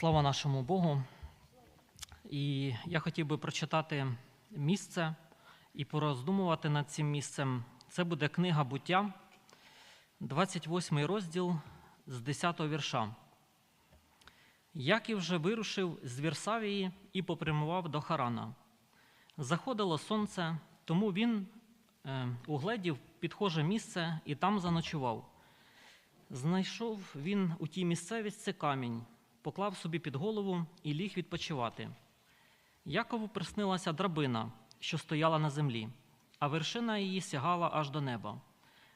Слава нашому Богу. І я хотів би прочитати місце і пороздумувати над цим місцем. Це буде книга буття, 28 розділ з 10 вірша. Яків же вирушив з Вірсавії і попрямував до Харана. Заходило сонце, тому він е, угледів підхоже місце і там заночував. Знайшов він у тій місцевісті камінь, поклав собі під голову і ліг відпочивати. Якову приснилася драбина, що стояла на землі, а вершина її сягала аж до неба.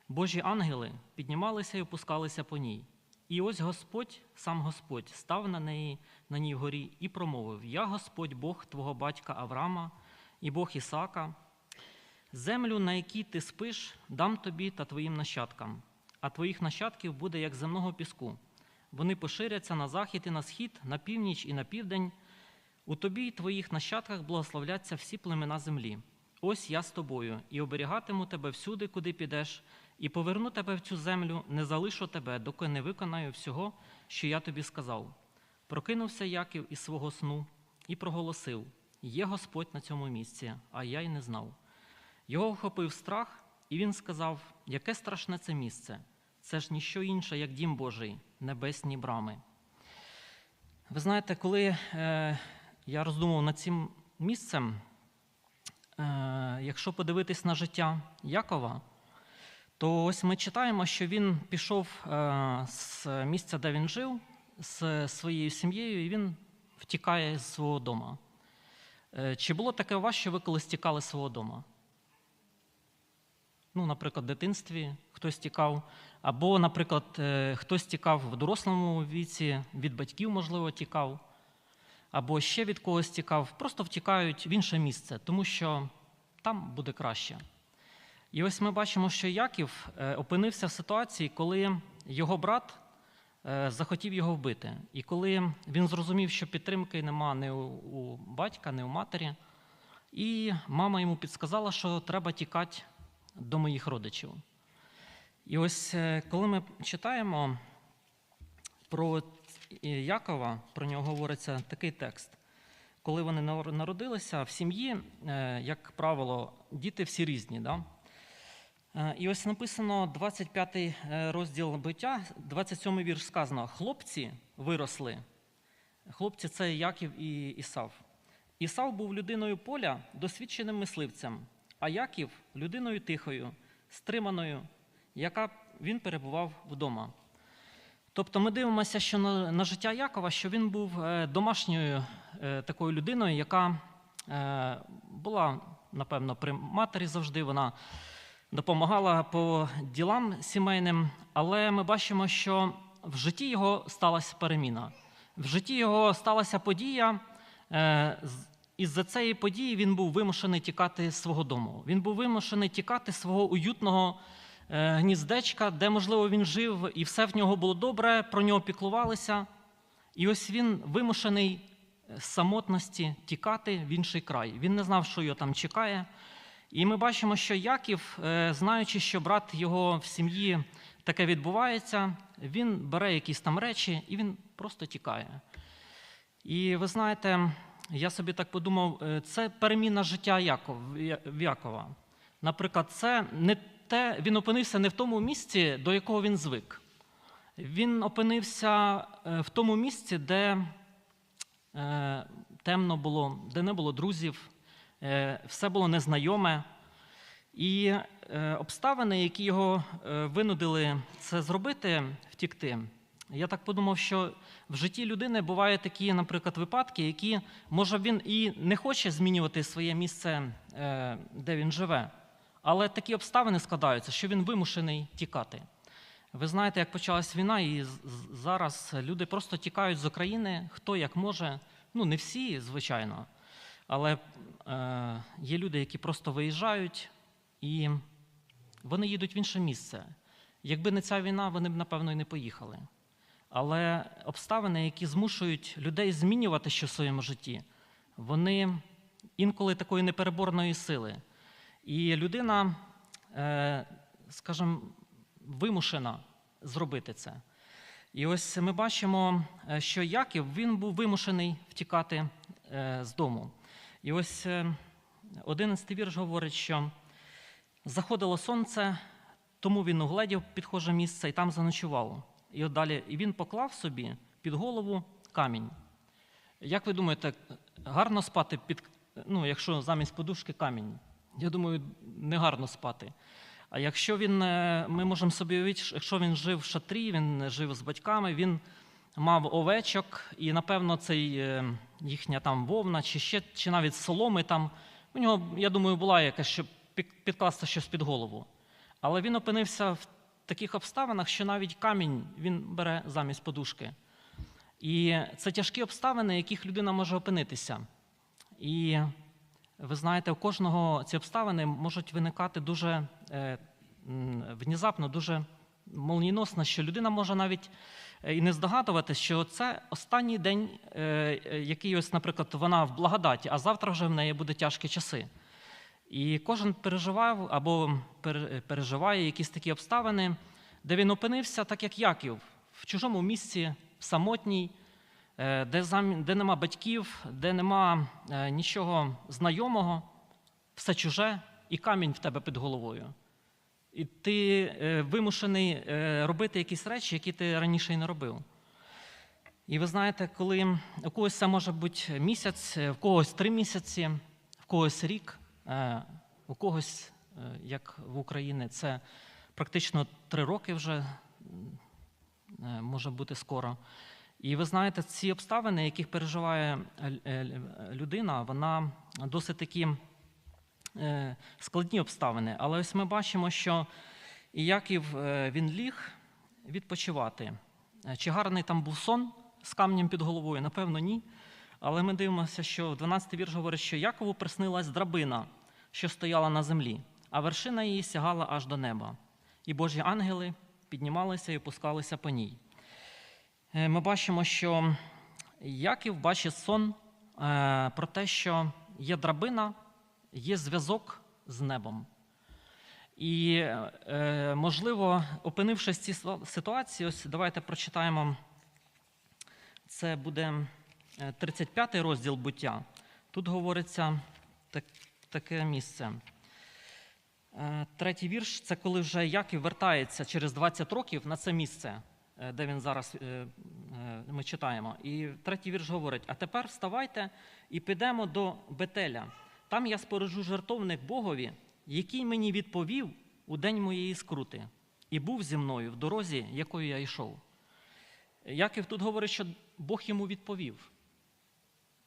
Божі ангели піднімалися і опускалися по ній. І ось Господь, сам Господь, став на неї на ній вгорі і промовив: Я Господь, Бог твого батька Авраама і Бог Ісака. Землю, на якій ти спиш, дам тобі та твоїм нащадкам, а твоїх нащадків буде як земного піску. Вони поширяться на захід і на схід, на північ і на південь. У тобі й твоїх нащадках благословляться всі племена землі. Ось я з тобою, і оберігатиму тебе всюди, куди підеш, і поверну тебе в цю землю, не залишу тебе, доки не виконаю всього, що я тобі сказав. Прокинувся Яків із свого сну і проголосив: Є Господь на цьому місці, а я й не знав. Його охопив страх, і він сказав: Яке страшне це місце? Це ж ніщо інше, як дім Божий, небесні брами. Ви знаєте, коли е, я роздумував над цим місцем, е, якщо подивитись на життя Якова, то ось ми читаємо, що він пішов е, з місця, де він жив, з своєю сім'єю, і він втікає з свого дому. Чи було таке у вас, що ви колись тікали з свого дому? Ну, наприклад, в дитинстві хтось тікав, або, наприклад, е, хтось тікав в дорослому віці, від батьків, можливо, тікав, або ще від когось тікав, просто втікають в інше місце, тому що там буде краще. І ось ми бачимо, що Яків е, опинився в ситуації, коли його брат е, захотів його вбити. І коли він зрозумів, що підтримки нема ні у батька, ні у матері, і мама йому підсказала, що треба тікати до моїх родичів. І ось е, коли ми читаємо про Якова, про нього говориться такий текст. Коли вони народилися в сім'ї, е, як правило, діти всі різні. Да? Е, І ось написано 25 розділ биття, 27 вірш сказано: хлопці виросли. Хлопці це Яків і Ісав. Ісав був людиною поля, досвідченим мисливцем, а Яків людиною тихою, стриманою, яка він перебував вдома. Тобто ми дивимося, що на, на життя Якова, що він був е, домашньою е, такою людиною, яка е, була, напевно, при матері завжди, вона допомагала по ділам сімейним, але ми бачимо, що в житті його сталася переміна. В житті його сталася подія. Із-за цієї події він був вимушений тікати свого дому. Він був вимушений тікати свого уютного гніздечка, де, можливо, він жив, і все в нього було добре, про нього піклувалися. І ось він вимушений з самотності тікати в інший край. Він не знав, що його там чекає. І ми бачимо, що Яків, знаючи, що брат його в сім'ї таке відбувається, він бере якісь там речі і він просто тікає. І ви знаєте, я собі так подумав, це переміна життя Якова. Наприклад, це не те, він опинився не в тому місці, до якого він звик. Він опинився в тому місці, де темно було, де не було друзів, все було незнайоме. І обставини, які його винудили це зробити, втікти. Я так подумав, що в житті людини бувають такі, наприклад, випадки, які, може, він і не хоче змінювати своє місце, де він живе, але такі обставини складаються, що він вимушений тікати. Ви знаєте, як почалась війна, і зараз люди просто тікають з України, хто як може. Ну, не всі, звичайно, але е, є люди, які просто виїжджають і вони їдуть в інше місце. Якби не ця війна, вони б, напевно, і не поїхали. Але обставини, які змушують людей змінювати щось в своєму житті, вони інколи такої непереборної сили. І людина, скажімо, вимушена зробити це. І ось ми бачимо, е, що Яків він був вимушений втікати е, з дому. І ось е, 11 вірш говорить, що заходило сонце, тому він угледів підхоже місце і там заночував. І от далі, і він поклав собі під голову камінь. Як ви думаєте, гарно спати під, ну, якщо замість подушки камінь? Я думаю, не гарно спати. А якщо він, е, ми можемо собі уявити, що якщо він жив в шатрі, він жив з батьками, він мав овечок, і, напевно, цей е, їхня там вовна, чи ще, чи навіть соломи там. У нього, я думаю, була якась, щоб підкласти щось під голову. Але він опинився в таких обставинах, що навіть камінь він бере замість подушки. І це тяжкі обставини, в яких людина може опинитися. І ви знаєте, у кожного ці обставини можуть виникати дуже е, внезапно, дуже молніносно, що людина може навіть е, і не здогадуватися, що це останній день, е, е, який, ось, наприклад, вона в благодаті, а завтра вже в неї буде тяжкі часи. І кожен переживав або пере- переживає якісь такі обставини, де він опинився, так як Яків, в чужому місці, самотній, е, де, зам... де нема батьків, де нема е, нічого знайомого, все чуже, і камінь в тебе під головою. І ти е, вимушений робити якісь речі, які ти раніше й не робив. І ви знаєте, коли у когось це може бути місяць, в когось три місяці, в когось рік, у когось, е, як в Україні, це практично три роки вже е, може бути скоро. І ви знаєте, ці обставини, яких переживає е, е, людина, вона досить такі е, складні обставини. Але ось ми бачимо, що Іяків е, він ліг відпочивати. Е, Чи гарний там був сон з камнем під головою? Напевно, ні. Але ми дивимося, що 12 вірш говорить, що Якову приснилась драбина, що стояла на землі, а вершина її сягала аж до неба. І Божі ангели піднімалися і опускалися по ній. Е, Ми бачимо, що Яків бачить сон е, про те, що є драбина, є зв'язок з небом. І, е, можливо, опинившись в цій ситуації, ось давайте прочитаємо. Це буде 35 розділ буття. Тут говориться так, таке місце. Е, Третій вірш це коли вже Яків вертається через 20 років на це місце, е, де він зараз е, е, ми читаємо. І третій вірш говорить: А тепер вставайте і підемо до Бетеля. Там я спорожу жертовник Богові, який мені відповів у день моєї скрути, і був зі мною в дорозі, якою я йшов. Яків тут говорить, що Бог йому відповів.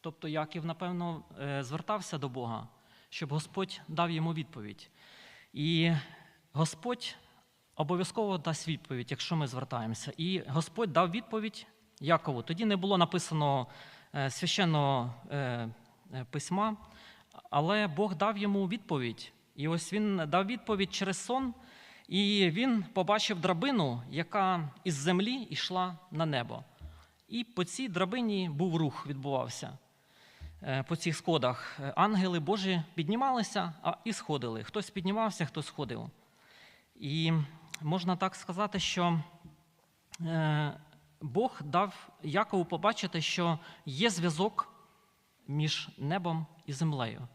Тобто Яків, напевно, е, звертався до Бога, щоб Господь дав йому відповідь. І Господь обов'язково дасть відповідь, якщо ми звертаємося. І Господь дав відповідь Якову. Тоді не було написано е, священного е, письма, але Бог дав йому відповідь. І ось він дав відповідь через сон, і він побачив драбину, яка із землі йшла на небо. І по цій драбині був рух, відбувався. Е, По цих сходах ангели Божі піднімалися і сходили. Хтось піднімався, хтось сходив. І можна так сказати, що е, Бог дав Якову побачити, що є зв'язок між небом і землею.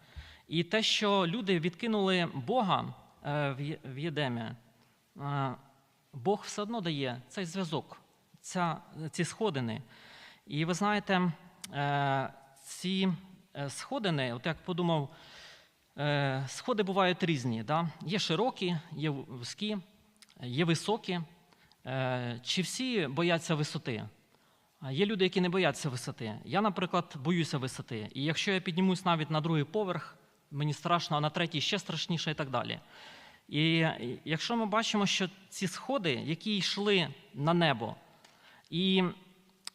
І те, що люди відкинули Бога е, в Єдемі, Бог все одно дає цей зв'язок, ці сходини. І ви знаєте, ці е, сходини, от як подумав, е, сходи бувають різні. Да? Є широкі, є вузькі, є високі. Е, Чи всі бояться висоти? Є люди, які не бояться висоти. Я, наприклад, боюся висоти. І якщо я піднімусь навіть на другий поверх, мені страшно, а на третій ще страшніше і так далі. І якщо ми бачимо, що ці сходи, які йшли на небо, і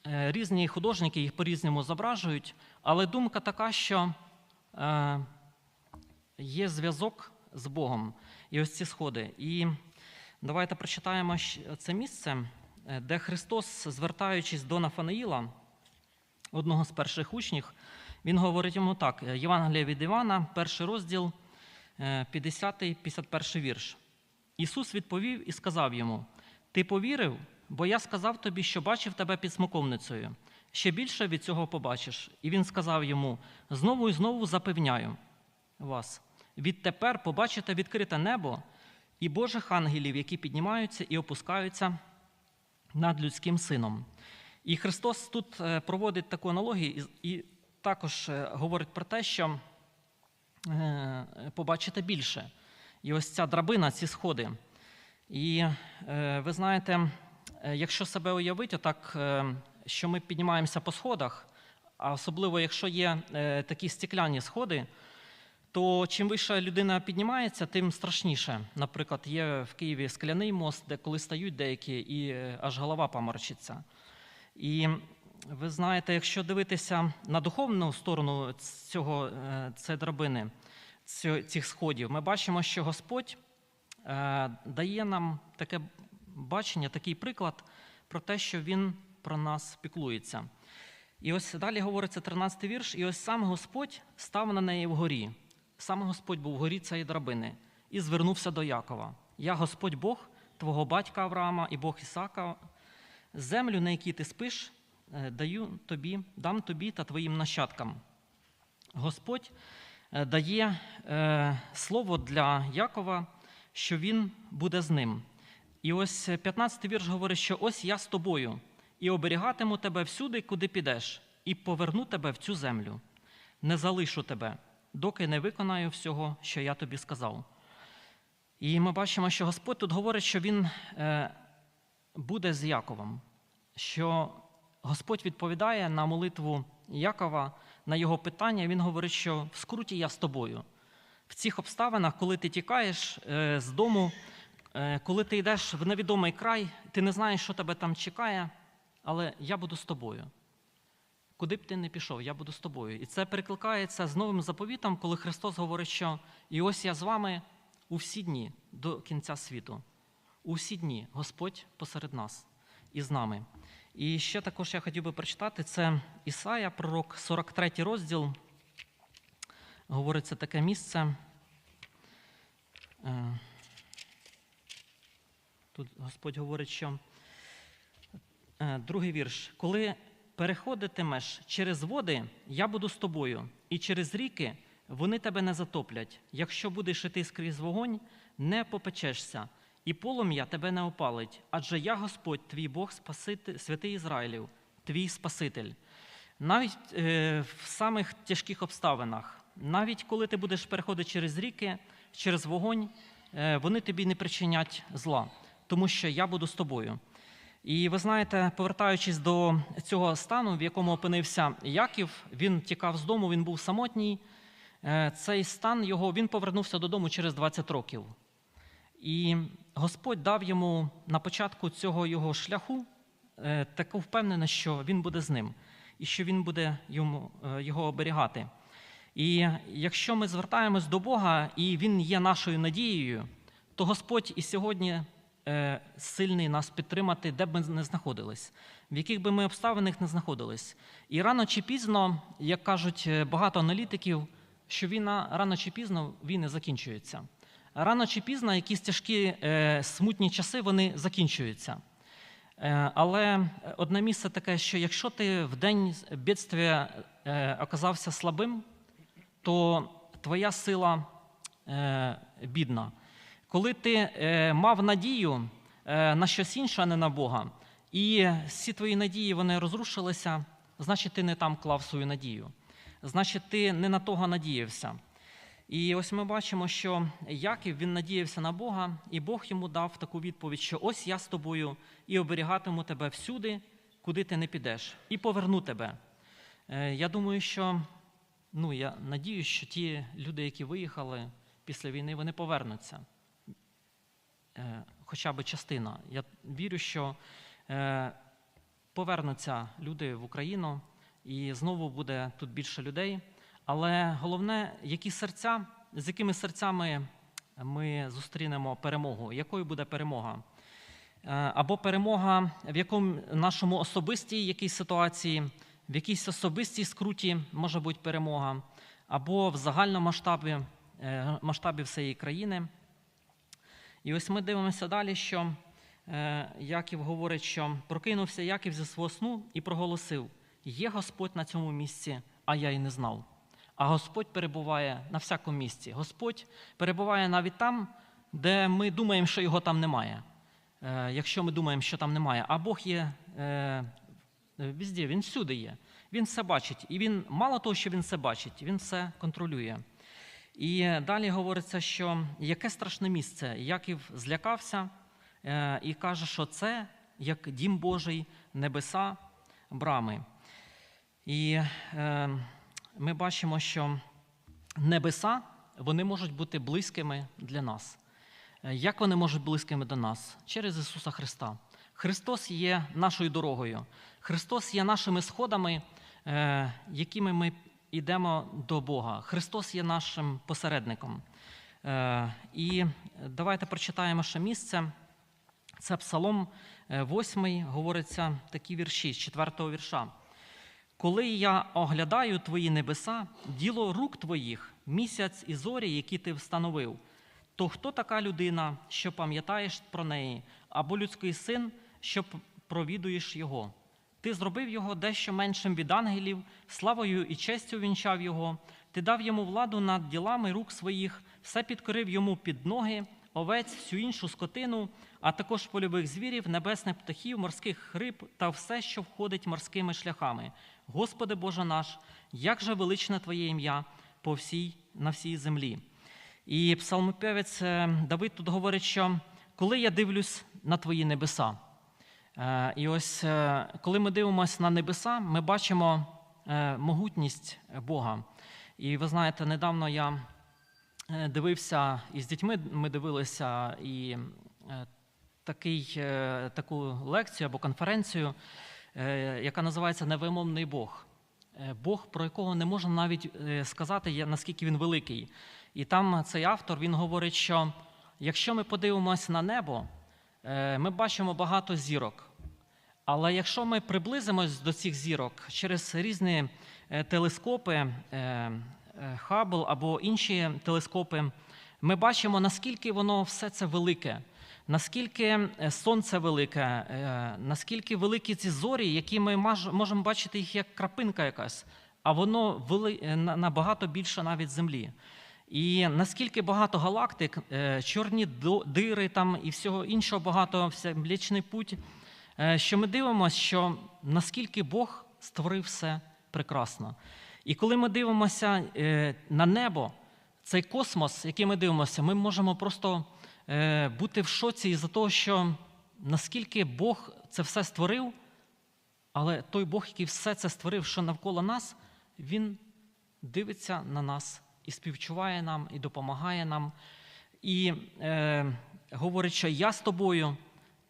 різні художники їх по-різному зображують, але думка така, що е, є зв'язок з Богом. І ось ці сходи. І давайте прочитаємо це місце, е, де Христос, звертаючись до Нафанаїла, одного з перших учнів, він говорить йому так: е, Євангелія від Івана, перший розділ, 50-51 вірш. Ісус відповів і сказав йому: Ти повірив, бо я сказав тобі, що бачив тебе під смоковницею. Ще більше від цього побачиш. І він сказав йому: знову і знову запевняю вас. Відтепер побачите відкрите небо і Божих ангелів, які піднімаються і опускаються над людським сином. І Христос тут е, проводить таку аналогію і, також е, говорить про те, що е, побачите більше. І ось ця драбина, ці сходи. І ви знаєте, якщо себе уявити, отак, що ми піднімаємося по сходах, а особливо якщо є е, такі стекляні сходи, то чим вище людина піднімається, тим страшніше. Наприклад, є в Києві скляний мост, де коли стають деякі, і е, аж голова поморщиться. І ви знаєте, якщо дивитися на духовну сторону цього, е, цієї драбини, цих сходів, ми бачимо, що Господь дає нам таке бачення, такий приклад про те, що Він про нас піклується. І ось далі говориться 13 вірш, і ось сам Господь став на неї вгорі. Сам Господь був вгорі цієї драбини і звернувся до Якова. Я Господь Бог, твого батька Авраама і Бог Ісака, землю, на якій ти спиш, е, даю тобі, дам тобі та твоїм нащадкам. Господь е, дає е, слово для Якова, що він буде з ним. І ось 15-й вірш говорить, що ось я з тобою, і оберігатиму тебе всюди, куди підеш, і поверну тебе в цю землю. Не залишу тебе, доки не виконаю всього, що я тобі сказав. І ми бачимо, що Господь тут говорить, що Він е, буде з Яковом, що Господь відповідає на молитву Якова, на його питання. Він говорить, що в скруті я з тобою. В цих обставинах, коли ти тікаєш е, з дому, е, коли ти йдеш в невідомий край, ти не знаєш, що тебе там чекає, але я буду з тобою. Куди б ти не пішов, я буду з тобою. І це перекликається з новим заповітом, коли Христос говорить, що і ось я з вами у всі дні до кінця світу. У всі дні Господь посеред нас і з нами. І ще також я хотів би прочитати це Ісая, пророк, 43 розділ. Говориться таке місце. Е, Тут Господь говорить, що другий вірш. Коли переходитимеш через води, я буду з тобою, і через ріки вони тебе не затоплять. Якщо будеш іти скрізь вогонь, не попечешся, і полум'я тебе не опалить. Адже я Господь, твій Бог, Спаситель, святий Ізраїлів, твій Спаситель. Навіть е, в самих тяжких обставинах, навіть коли ти будеш переходити через ріки, через вогонь, е, вони тобі не причинять зла, тому що я буду з тобою. І ви знаєте, повертаючись до цього стану, в якому опинився Яків, він тікав з дому, він був самотній. Е, Цей стан його він повернувся додому через 20 років. І Господь дав йому на початку цього його шляху е, таку впевненість, що він буде з ним і що він буде йому, е, його оберігати. І якщо ми звертаємось до Бога, і Він є нашою надією, то Господь і сьогодні сильний нас підтримати, де б ми не знаходились, в яких би ми обставинах не знаходились. І рано чи пізно, як кажуть е, багато аналітиків, що війна рано чи пізно війни закінчується. Рано чи пізно якісь тяжкі е, смутні часи вони закінчуються. Е, Але одне місце таке, що якщо ти в день бідствия е, оказався слабим, то твоя сила е, бідна. Коли ти е, мав надію е, на щось інше, а не на Бога, і всі твої надії вони розрушилися, значить, ти не там клав свою надію. Значить, ти не на того надіявся. І ось ми бачимо, що Яків він надіявся на Бога, і Бог йому дав таку відповідь, що ось я з тобою і оберігатиму тебе всюди, куди ти не підеш, і поверну тебе. Е, Я думаю, що ну, я надіюсь, що ті люди, які виїхали після війни, вони повернуться. Е, Хоча б частина. Я вірю, що е, повернуться люди в Україну, і знову буде тут більше людей. Але головне, які серця, з якими серцями ми зустрінемо перемогу, якою буде перемога? Е, Або перемога в якому нашому особистій якійсь ситуації, в якійсь особистій скруті може бути перемога, або в загальному масштабі, масштабі всієї країни. І ось ми дивимося далі, що е, Яків говорить, що прокинувся Яків зі свого сну і проголосив: Є Господь на цьому місці, а я й не знав. А Господь перебуває на всякому місці. Господь перебуває навіть там, де ми думаємо, що його там немає. Е, Якщо ми думаємо, що там немає, а Бог є е, везде, він всюди є. Він все бачить. І він мало того, що він все бачить, він все контролює. І далі говориться, що яке страшне місце. Яків злякався е, і каже, що це як дім Божий, небеса, брами. І е, ми бачимо, що небеса вони можуть бути близькими для нас. Е, Як вони можуть бути близькими до нас? Через Ісуса Христа. Христос є нашою дорогою. Христос є нашими сходами, е, якими ми йдемо до Бога. Христос є нашим посередником. Е, І давайте прочитаємо ще місце. Це Псалом 8, говориться такі вірші з 4 вірша. Коли я оглядаю твої небеса, діло рук твоїх, місяць і зорі, які ти встановив, то хто така людина, що пам'ятаєш про неї, або людський син, що провідуєш його? Ти зробив його дещо меншим від ангелів, славою і честю вінчав його. Ти дав йому владу над ділами рук своїх, все підкорив йому під ноги, овець, всю іншу скотину, а також польових звірів, небесних птахів, морських риб та все, що входить морськими шляхами. Господи Боже наш, як же величне Твоє ім'я по всій, на всій землі. І псалмопевець е, Давид тут говорить, що коли я дивлюсь на Твої небеса, І ось е, коли ми дивимося на небеса, ми бачимо е, могутність Бога. І ви знаєте, недавно я е, дивився із дітьми, ми дивилися і е, такий, е, таку лекцію або конференцію, е, яка називається Невимовний Бог. Е, Бог, про якого не можна навіть е, сказати, наскільки він великий. І там цей автор він говорить, що якщо ми подивимося на небо, е, ми бачимо багато зірок. Але якщо ми приблизимось до цих зірок через різні е, телескопи, е, е, Хаббл або інші телескопи, ми бачимо, наскільки воно все це велике, наскільки е, сонце велике, е, наскільки великі ці зорі, які ми можемо бачити їх як крапинка якась, а воно е, набагато більше навіть землі. І наскільки багато галактик, е, чорні дири там і всього іншого багато, вся Млечний путь, е, що ми дивимося, що наскільки Бог створив все прекрасно. І коли ми дивимося е, на небо, цей космос, який ми дивимося, ми можемо просто бути в шоці із-за того, що наскільки Бог це все створив, але той Бог, який все це створив, що навколо нас, він дивиться на нас і співчуває нам, і допомагає нам. І е, говорить, що я з тобою,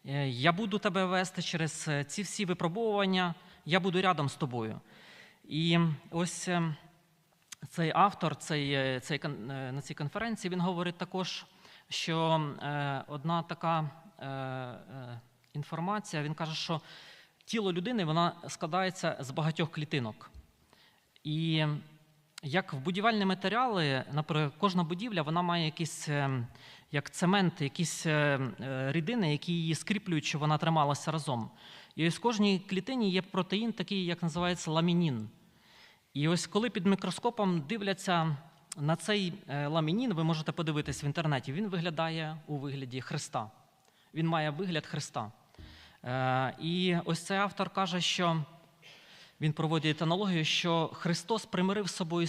е, я буду тебе вести через е, ці всі випробовування, я буду рядом з тобою. І ось е, цей автор цей, цей, на цій конференції він говорить також, що е, одна така е, інформація, він каже, що тіло людини вона складається з багатьох клітинок. І як в будівельні матеріали, наприклад, кожна будівля вона має якісь е, як цемент, якісь е, е, рідини, які її скріплюють, щоб вона трималася разом. І ось в кожній клітині є протеїн, такий, як називається ламінін. І ось коли під мікроскопом дивляться на цей ламінін, ви можете подивитись в інтернеті, він виглядає у вигляді Христа. Він має вигляд Христа. Е, І ось цей автор каже, що він проводить аналогію, що Христос примирив з собою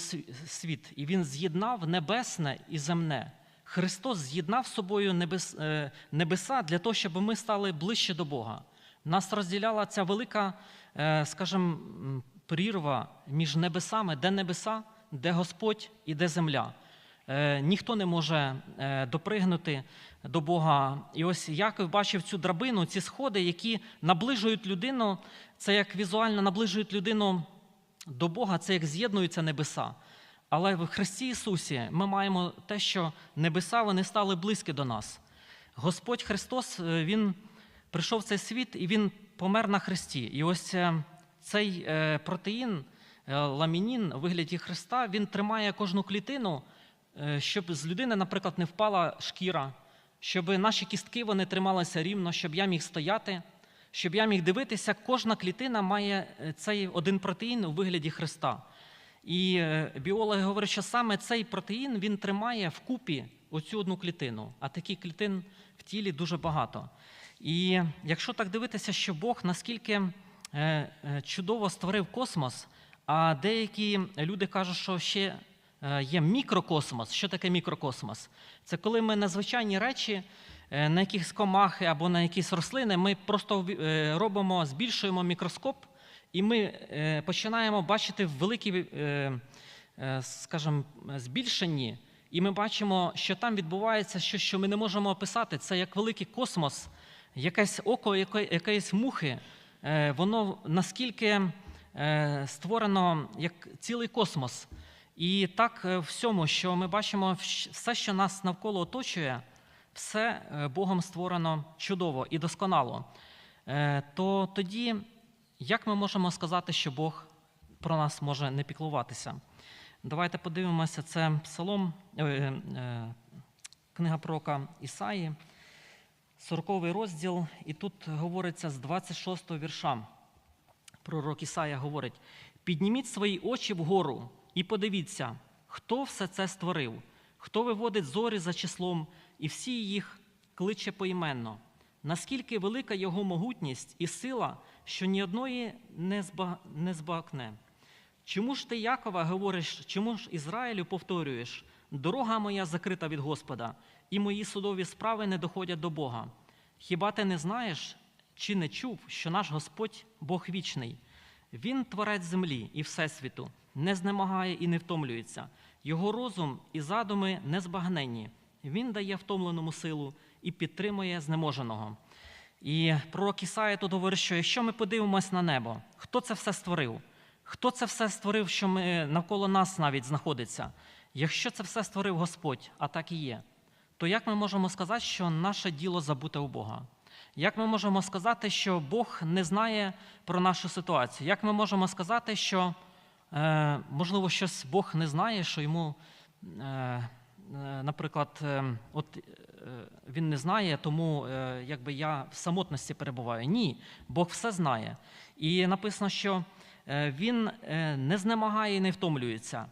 світ, і Він з'єднав небесне і земне. Христос з'єднав з собою небес, е, небеса для того, щоб ми стали ближче до Бога. Нас розділяла ця велика, е, скажімо, прірва між небесами, де небеса, де Господь і де земля. Е, Ніхто не може допригнути до Бога. І ось Яков бачив цю драбину, ці сходи, які наближують людину. Це як візуально наближують людину до Бога, це як з'єднуються небеса. Але в Христі Ісусі ми маємо те, що небеса вони стали близькі до нас. Господь Христос е, Він прийшов в цей світ і Він помер на Христі. І ось е, цей е, протеїн, ламінін у вигляді Христа, він тримає кожну клітину, щоб з людини, наприклад, не впала шкіра, щоб наші кістки вони трималися рівно, щоб я міг стояти, щоб я міг дивитися, кожна клітина має е, цей один протеїн у вигляді Христа. І е, біологи говорять, що саме цей протеїн він тримає вкупі оцю одну клітину, а таких клітин в тілі дуже багато. І якщо так дивитися, що Бог наскільки е, чудово створив космос, а деякі люди кажуть, що ще є мікрокосмос. Що таке мікрокосмос? Це коли ми на звичайні речі, на якісь комахи або на якісь рослини, ми просто е, робимо, збільшуємо мікроскоп, і ми е, починаємо бачити в великій, е, е, скажімо, збільшенні, і ми бачимо, що там відбувається щось, що ми не можемо описати. Це як великий космос, якесь око якоїсь мухи, е, воно наскільки е, створено як цілий космос. І так е, всьому, що ми бачимо, все, що нас навколо оточує, все е, Богом створено чудово і досконало. Е, То тоді, як ми можемо сказати, що Бог про нас може не піклуватися? Давайте подивимося, це псалом, е, книга пророка Ісаї, 40 розділ, і тут говориться з 26 вірша. Пророк Ісая говорить: підніміть свої очі вгору і подивіться, хто все це створив, хто виводить зорі за числом, і всі їх кличе поіменно. Наскільки велика його могутність і сила, що ні одної не, зба... не збагне. Чому ж ти, Якова, говориш, чому ж Ізраїлю повторюєш? Дорога моя закрита від Господа, і мої судові справи не доходять до Бога. Хіба ти не знаєш чи не чув, що наш Господь Бог вічний? Він творець землі і всесвіту, не знемагає і не втомлюється. Його розум і задуми незбагненні. Він дає втомленому силу і підтримує знеможеного. І пророк Ісая тут говорить, що якщо ми подивимось на небо, хто це все створив? Хто це все створив, що ми навколо нас навіть знаходиться? Якщо це все створив Господь, а так і є, то як ми можемо сказати, що наше діло забуте у Бога? Як ми можемо сказати, що Бог не знає про нашу ситуацію? Як ми можемо сказати, що, е, можливо, щось Бог не знає, що йому, е, наприклад, е, от е, він не знає, тому е, якби я в самотності перебуваю? Ні, Бог все знає. І написано, що е, він е, не знемагає і не втомлюється.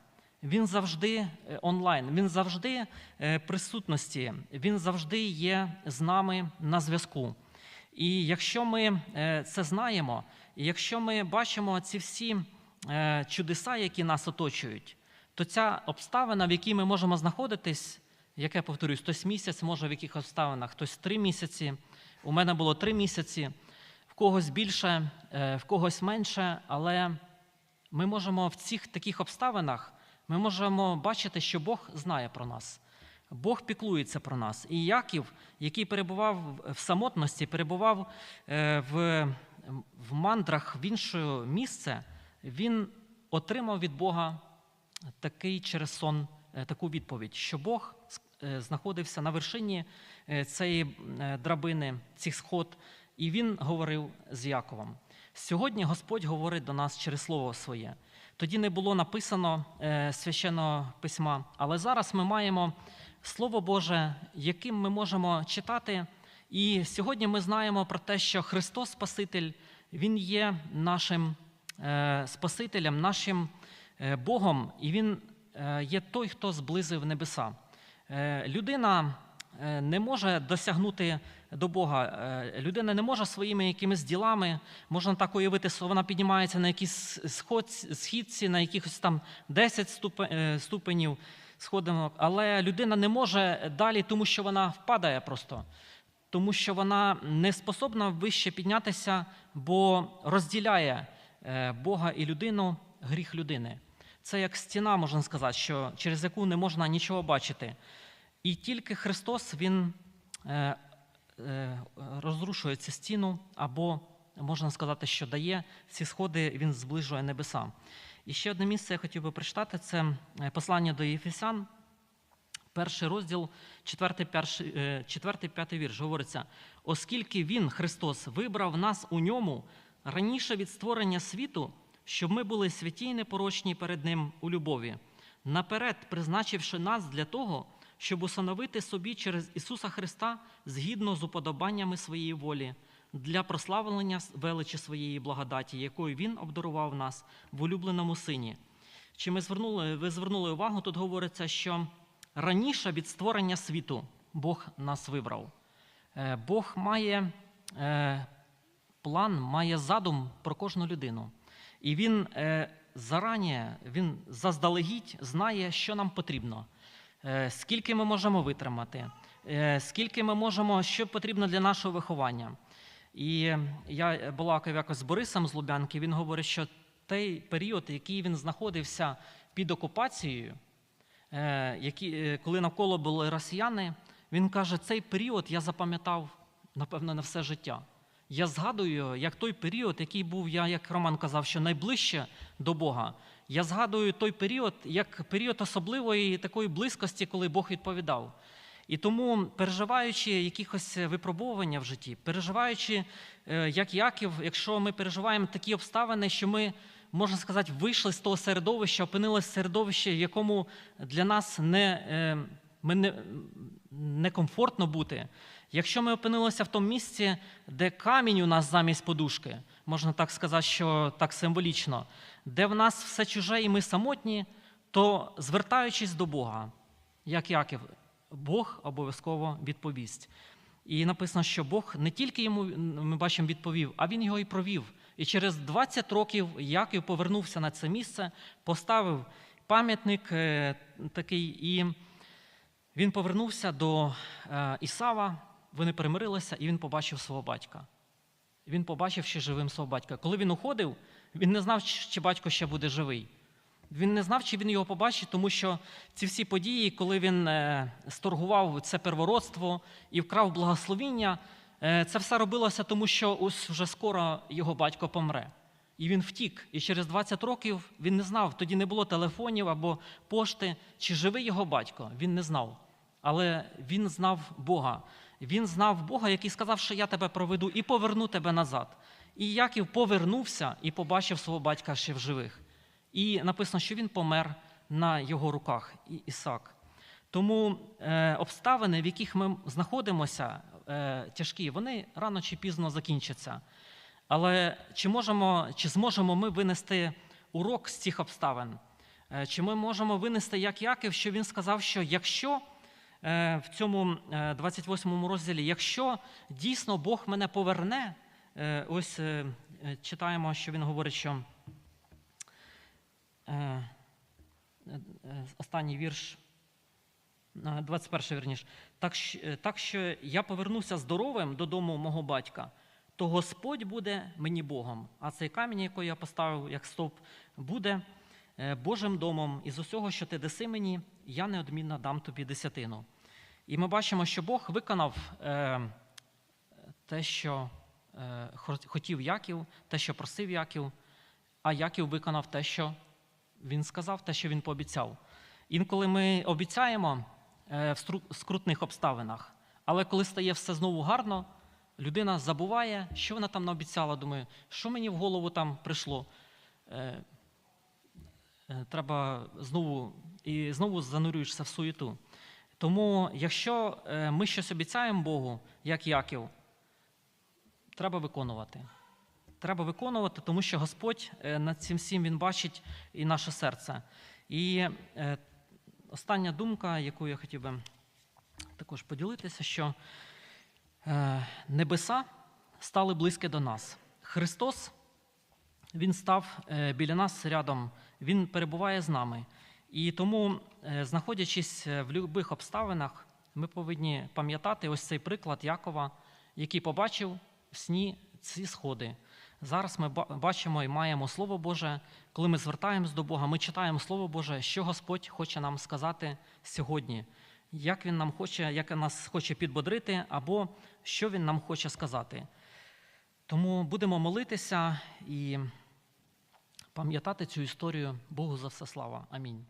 Він завжди е, онлайн, він завжди е, присутності, він завжди є з нами на зв'язку. І якщо ми е, це знаємо, і якщо ми бачимо ці всі е, чудеса, які нас оточують, то ця обставина, в якій ми можемо знаходитись, як я повторюсь, хтось місяць може в яких обставинах, хтось три місяці. У мене було три місяці, в когось більше, е, в когось менше, але ми можемо в цих таких обставинах ми можемо бачити, що Бог знає про нас. Бог піклується про нас. І Яків, який перебував в самотності, перебував е, в, в мандрах в інше місце, він отримав від Бога такий через сон е, таку відповідь, що Бог е, знаходився на вершині е, цієї драбини, цих сход, і він говорив з Яковом. Сьогодні Господь говорить до нас через слово своє. Тоді не було написано священного письма, але зараз ми маємо Слово Боже, яким ми можемо читати. І сьогодні ми знаємо про те, що Христос Спаситель, Він є нашим Спасителем, нашим Богом, і Він е, є той, хто зблизив небеса. Е, людина е, не може досягнути до Бога. Е, Людина не може своїми якимись ділами, можна так уявити, що вона піднімається на якійсь сход, східці, на якихось там 10 е, ступенів сходинок, але людина не може далі, тому що вона впадає просто. Тому що вона не способна вище піднятися, бо розділяє е, Бога і людину гріх людини. Це як стіна, можна сказати, що через яку не можна нічого бачити. І тільки Христос Він е, е, розрушує цю стіну, або можна сказати, що дає ці сходи, він зближує небеса. І ще одне місце я хотів би прочитати це е, послання до Єфесян, перший розділ, четвертий, перший, е, четвертий, п'ятий вірш. Говориться: оскільки Він, Христос, вибрав нас у ньому раніше від створення світу, щоб ми були святі й непорочні перед Ним у любові, наперед призначивши нас для того, щоб усиновити собі через Ісуса Христа згідно з уподобаннями своєї волі, для прославлення величі своєї благодаті, якою Він обдарував нас в улюбленому сині. Чи ми звернули, ви звернули увагу, тут говориться, що раніше від створення світу Бог нас вибрав. Е, Бог має е, план, має задум про кожну людину. І він е, зарані, він заздалегідь знає, що нам потрібно, е, скільки ми можемо витримати, е, скільки ми можемо, що потрібно для нашого виховання. І я балакав якось з Борисом з Лубянки, він говорить, що той період, який він знаходився під окупацією, коли навколо були росіяни, він каже, цей період я запам'ятав, напевно, на все життя. Я згадую, як той період, який був, я, як Роман казав, що найближче до Бога. Я згадую той період як період особливої такої близькості, коли Бог відповідав. І тому, переживаючи якихось випробування в житті, переживаючи, е, як Яків, якщо ми переживаємо такі обставини, що ми, можна сказати, вийшли з того середовища, опинилися в середовищі, в якому для нас не, е, ми не, некомфортно бути. Якщо ми опинилися в тому місці, де камінь у нас замість подушки, можна так сказати, що так символічно, де в нас все чуже і ми самотні, то звертаючись до Бога, як Яків, Бог обов'язково відповість. І написано, що Бог не тільки йому ми бачимо відповів, а він його і провів. І через 20 років Яків повернувся на це місце, поставив пам'ятник е, такий, і він повернувся до е, Ісава. Вони примирилися, і він побачив свого батька. Він побачив ще живим свого батька. Коли він уходив, він не знав, чи батько ще буде живий. Він не знав, чи він його побачить, тому що ці всі події, коли він е, сторгував це первородство і вкрав благословіння, е, це все робилося, тому що ось вже скоро його батько помре. І він втік. І через 20 років він не знав, тоді не було телефонів або пошти, чи живий його батько. Він не знав. Але він знав Бога. Він знав Бога, який сказав, що я тебе проведу і поверну тебе назад. І Яків повернувся і побачив свого батька ще в живих. І написано, що він помер на його руках, Ісак. Тому е, обставини, в яких ми знаходимося, е, тяжкі, вони рано чи пізно закінчаться. Але чи можемо, чи зможемо ми винести урок з цих обставин? Е, чи ми можемо винести, як Яків, що він сказав, що якщо в цьому е, 28 розділі, якщо дійсно Бог мене поверне, е, ось е, е, читаємо, що він говорить, що. Е, е, останній вірш, е, 21 вірніш. Так, е, так що я повернуся здоровим додому мого батька, то Господь буде мені Богом. А цей камінь, який я поставив як стовп, буде е, Божим домом. І з усього, що ти даси мені, я неодмінно дам тобі десятину. І ми бачимо, що Бог виконав е, те, що е, хотів Яків, те, що просив Яків, а Яків виконав те, що він сказав, те, що він пообіцяв. Інколи ми обіцяємо е, в скрутних обставинах, але коли стає все знову гарно, людина забуває, що вона там наобіцяла, думає, що мені в голову там прийшло. Е, Треба знову і знову занурюєшся в суєту. Тому, якщо е, ми щось обіцяємо Богу, як Яків, треба виконувати. Треба виконувати, тому що Господь е, над цим всім Він бачить і наше серце. І остання думка, яку я хотів би також поділитися, що небеса стали близькі до нас. Христос, Він став біля нас рядом, Він перебуває з нами. І тому, е, знаходячись е, в будь-яких обставинах, ми повинні пам'ятати ось цей приклад Якова, який побачив в сні ці сходи. Зараз ми бачимо і маємо Слово Боже. Коли ми звертаємось до Бога, ми читаємо Слово Боже, що Господь хоче нам сказати сьогодні, як Він нам хоче, як нас хоче підбодрити, або що Він нам хоче сказати. Тому будемо молитися і пам'ятати цю історію Богу за все слава. Амінь.